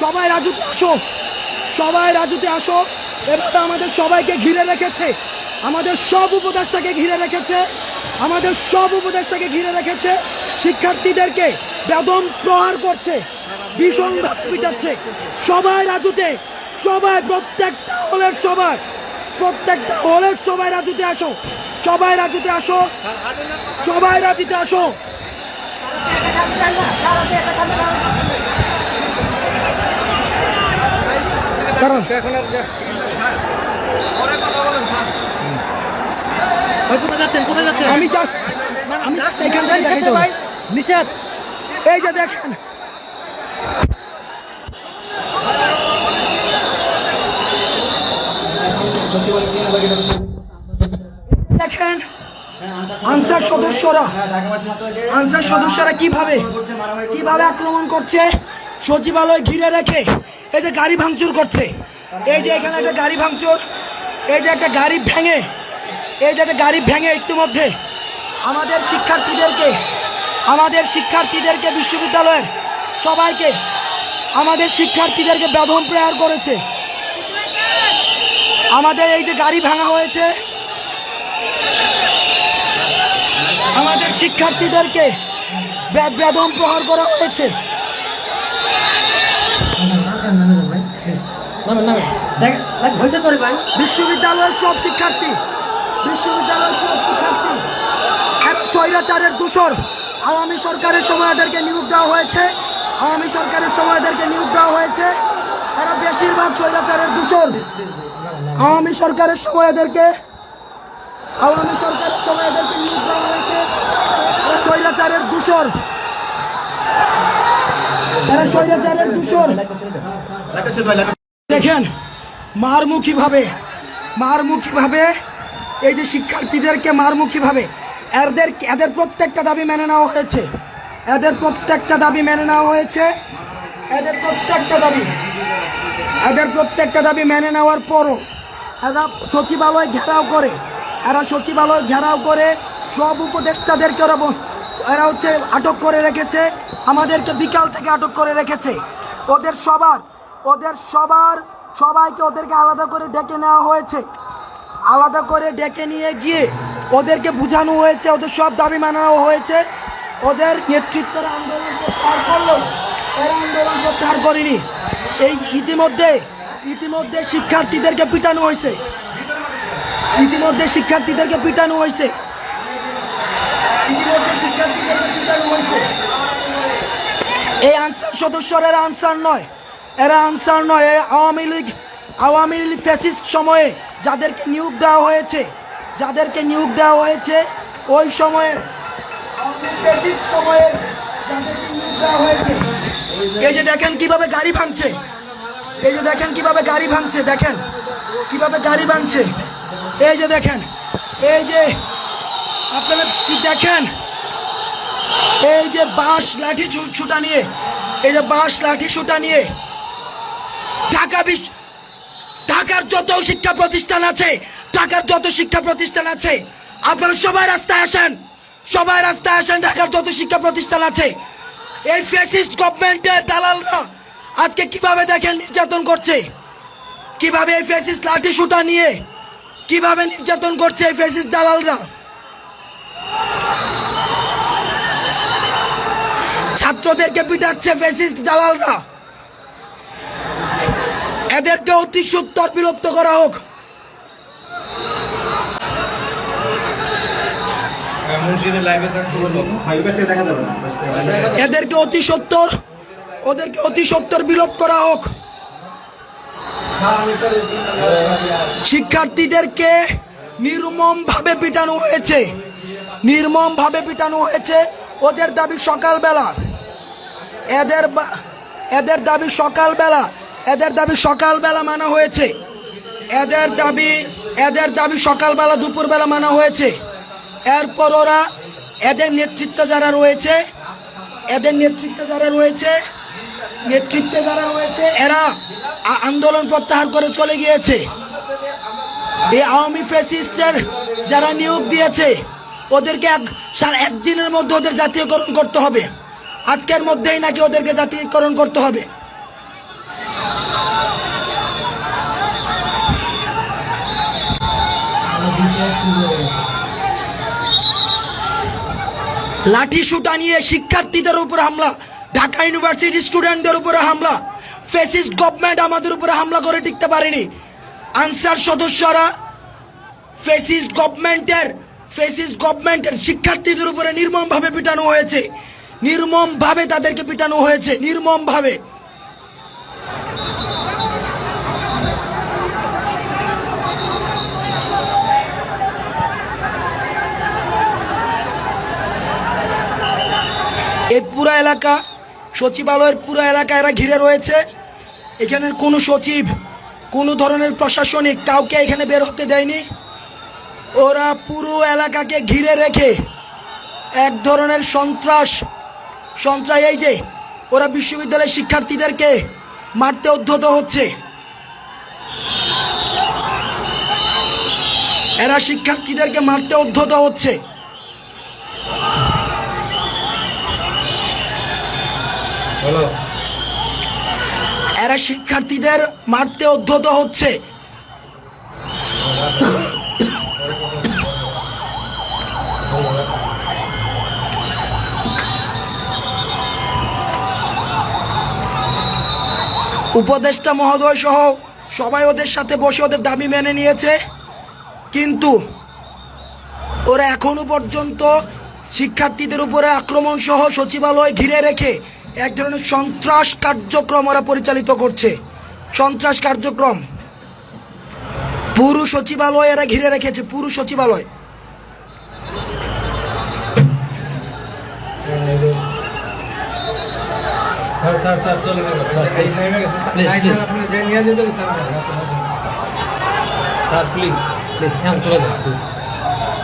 সবাই রাজুতে আসো। সবাই রাজুতে আসো। এভাবে আমাদের সবাইকে ঘিরে রেখেছে। আমাদের সব উপদেশটাকে ঘিরে রেখেছে। আমাদের সব উপদেশটাকে ঘিরে রেখেছে। শিক্ষার্থীদেরকে বেদম প্রহার করছে। ভীষণভাবে পিটাচ্ছে। সবাই রাজুতে, সবাই প্রত্যেকটা হলের সবাই, প্রত্যেকটা হলের সবাই রাজুতে আসো। সবাই রাজুতে আসো। সবাই রাজুতে আসো। কারণ কোথায় যাচ্ছেন? কোথায় যাচ্ছেন? আমি জাস্ট আমি এখান থেকে দেখাই। নিষেধ। এই যে দেখেন। দেখেন আনসার সদস্যরা আনসার সদস্যরা কীভাবে কীভাবে আক্রমণ করছে? সচিবালয় ঘিরে রেখে এই যে গাড়ি ভাঙচুর করছে। এই যে এখানে একটা গাড়ি ভাঙচুর, এই যে একটা গাড়ি ভেঙে, এই যে একটা গাড়ি ভেঙে ইতিমধ্যে আমাদের শিক্ষার্থীদেরকে আমাদের শিক্ষার্থীদেরকে বিশ্ববিদ্যালয়ের সবাইকে, আমাদের শিক্ষার্থীদেরকে বেদম প্রয়ার করেছে। আমাদের এই যে গাড়ি ভাঙা হয়েছে, আমাদের শিক্ষার্থীদেরকে বেদম প্রহার করা হয়েছে নামেন নামেন দেখ লাগ হয়েছে তোর ভাই বিশ্ববিদ্যালয়ের সব শিক্ষার্থী, বিশ্ববিদ্যালয়ের সব শিক্ষার্থী এক স্বৈরাচারের দূষর। আওয়ামী সরকারের সময় এদেরকে নিয়োগ দেওয়া হয়েছে। আওয়ামী সরকারের সময় এদেরকে নিয়োগ দেওয়া হয়েছে। এরা বেশিরভাগ স্বৈরাচারের দূষণ আওয়ামী সরকারের সময় এদেরকে, আওয়ামী সরকারের সময় এদেরকে নিয়োগ দেওয়া হয়েছে। স্বৈরাচারের দূষর। দেখেন মারমুখী ভাবে মারমুখী ভাবে এই যে শিক্ষার্থীদেরকে মারমুখী ভাবে এদের এদের প্রত্যেকটা দাবি মেনে নেওয়া হয়েছে। এদের প্রত্যেকটা দাবি মেনে নেওয়া হয়েছে। এদের প্রত্যেকটা দাবি, এদের প্রত্যেকটা দাবি মেনে নেওয়ার পরও এরা সচিবালয় ঘেরাও করে। এরা সচিবালয় ঘেরাও করে সব উপদেষ্টাদেরকে ওরা এরা হচ্ছে আটক করে রেখেছে, আমাদেরকে বিকাল থেকে আটক করে রেখেছে। ওদের সবার ওদের সবার সবাইকে ওদেরকে আলাদা করে ডেকে নেওয়া হয়েছে। আলাদা করে ডেকে নিয়ে গিয়ে ওদেরকে বোঝানো হয়েছে, ওদের সব দাবি মানানো হয়েছে। ওদের নেতৃত্বের আন্দোলন করল আন্দোলন প্রত্যাহার করেনি। এই ইতিমধ্যে ইতিমধ্যে শিক্ষার্থীদেরকে পিটানো হয়েছে। ইতিমধ্যে শিক্ষার্থীদেরকে পিটানো হয়েছে ইতিমধ্যে শিক্ষার্থীদেরকে পিটানো হয়েছে এই আনসার সদস্যরা এরা আনসার নয়। এরা আনসার নয়। আওয়ামী লীগ আওয়ামী লীগ ফ্যাসিস্ট সময়ে যাদেরকে নিয়োগ দেওয়া হয়েছে, যাদেরকে নিয়োগ দেওয়া হয়েছে, ওই সময়ে সময়ে নিয়োগ দেওয়া হয়েছে। এই যে দেখেন কীভাবে গাড়ি ভাঙছে। এই যে দেখেন কীভাবে গাড়ি ভাঙছে, দেখেন কীভাবে গাড়ি ভাঙছে। এই যে দেখেন, এই যে আপনারা দেখেন? এই যে বাঁশ, লাঠি ছুটা নিয়ে এই যে বাঁশ, লাঠি ছুটা নিয়ে ঢাকা বিশ্ব ঢাকার যত শিক্ষা প্রতিষ্ঠান আছে, ঢাকার যত শিক্ষা প্রতিষ্ঠান আছে, আপনারা সবাই রাস্তায় আসেন, সবাই রাস্তায় আসেন, ঢাকার যত শিক্ষা প্রতিষ্ঠান আছে, এই ফ্যাসিস্ট গভর্নমেন্টের দালালরা আজকে কীভাবে দেখেন নির্যাতন করছে? কীভাবে এই ফ্যাসিস্ট লাঠি সুটা নিয়ে কীভাবে নির্যাতন করছে এই ফ্যাসিস্ট দালালরা? ছাত্রদেরকে পিটাচ্ছে ফ্যাসিস্ট দালালরা। এদেরকে অতি সত্তর বিলুপ্ত করা হোক। এদেরকে অতি সত্তর, ওদেরকে অতি সত্তর বিলোপ করা হোক। শিক্ষার্থীদেরকে নির্মম ভাবে পিটানো হয়েছে। নির্মম ভাবে পিটানো হয়েছে ওদের দাবি সকালবেলা। এদের এদের দাবি সকালবেলা, এদের দাবি সকালবেলা মানা হয়েছে। এদের দাবি এদের দাবি সকালবেলা দুপুরবেলা মানা হয়েছে। এরপর ওরা এদের নেতৃত্বে যারা রয়েছে, এদের নেতৃত্বে যারা রয়েছে, নেতৃত্বে যারা রয়েছে, এরা আন্দোলন প্রত্যাহার করে চলে গিয়েছে। এই আওয়ামী ফেসিস্টের যারা নিয়োগ দিয়েছে, ওদেরকে এক একদিনের মধ্যে ওদের জাতীয়করণ করতে হবে। আজকের মধ্যেই নাকি ওদেরকে জাতীয়করণ করতে হবে। লাঠি সুটা নিয়ে শিক্ষার্থীদের উপর হামলা, ঢাকা ইউনিভার্সিটি স্টুডেন্টদের উপরে হামলা ফেসিস্ট গভর্নমেন্ট আমাদের উপরে হামলা করে টিকতে পারেনি। আনসার সদস্যরা ফেসিস্ট গভর্নমেন্টের ফেসিস্ট গভর্নমেন্টের শিক্ষার্থীদের উপরে নির্মমভাবে পিটানো হয়েছে। নির্মমভাবে তাদেরকে পিটানো হয়েছে, নির্মমভাবে। এই পুরো এলাকা, সচিবালয়ের পুরো এলাকা এরা ঘিরে রয়েছে। এখানের কোনো সচিব, কোনো ধরনের প্রশাসনিক কাউকে এখানে বের হতে দেয়নি। ওরা পুরো এলাকাকে ঘিরে রেখে এক ধরনের সন্ত্রাস সন্ত্রাস এই যে ওরা বিশ্ববিদ্যালয়ের শিক্ষার্থীদেরকে মারতে উদ্ধত হচ্ছে। এরা শিক্ষার্থীদেরকে মারতে উদ্ধত হচ্ছে। এরা শিক্ষার্থীদের মারতে উদ্ধত হচ্ছে। উপদেষ্টা মহোদয় সহ সবাই ওদের সাথে বসে ওদের দাবি মেনে নিয়েছে। কিন্তু ওরা এখনও পর্যন্ত শিক্ষার্থীদের উপরে আক্রমণ সহ সচিবালয় ঘিরে রেখে এক ধরনের সন্ত্রাস কার্যক্রম ওরা পরিচালিত করছে। সন্ত্রাস কার্যক্রম। পুরো সচিবালয় এরা ঘিরে রেখেছে, পুরো সচিবালয়। স্যার স্যার স্যার চলে গেল স্যার, প্লিজ প্লিজ হ্যাঁ চলে যান প্লিজ